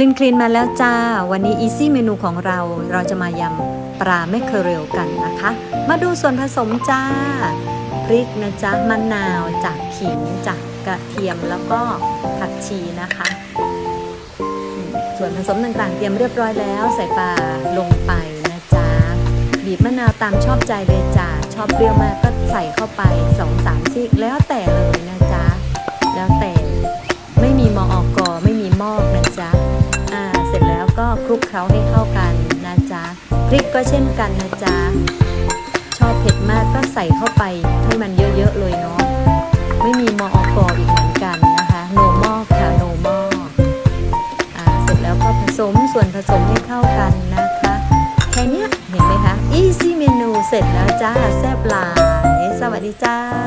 คลินคลินมาแล้วจ้า วันนี้ Easy เมนูของเราเราจะมายำปลาแมคเคอเรลกันนะคะ มาดูส่วนผสมจ้า พริกนะจ๊ะมะนาวจากขิงจากกระเทียมแล้วก็ผักชีนะคะ ส่วนผสมต่างๆ เตรียมเรียบร้อยแล้ว ใส่ปลาลงไปนะจ๊ะ บีบมะนาวตามชอบใจเลยจ้าชอบเปรี้ยวมากก็ใส่เข้าไป2อสามซีกแล้วแต่ ร็จแล้วก็คลุกเคล้าให้เข้ากันนะจ๊ะพริกก็เช่นกันนะจ๊ะชอบเผ็ดมากก็ใส่เข้าไปให้มันเยอะๆเลยเนาะไม่มีมออกออีกเหมือนกันนะคะโนมอกค่ะโนมอกอ่าเสร็จแล้วก็ผสมส่วนผสมให้เข้ากันนะคะแค่เนี้ยเห็นไหมคะ easy เมนูเสร็จแล้วจ้าแซ่บหลายสวัสดีจ้า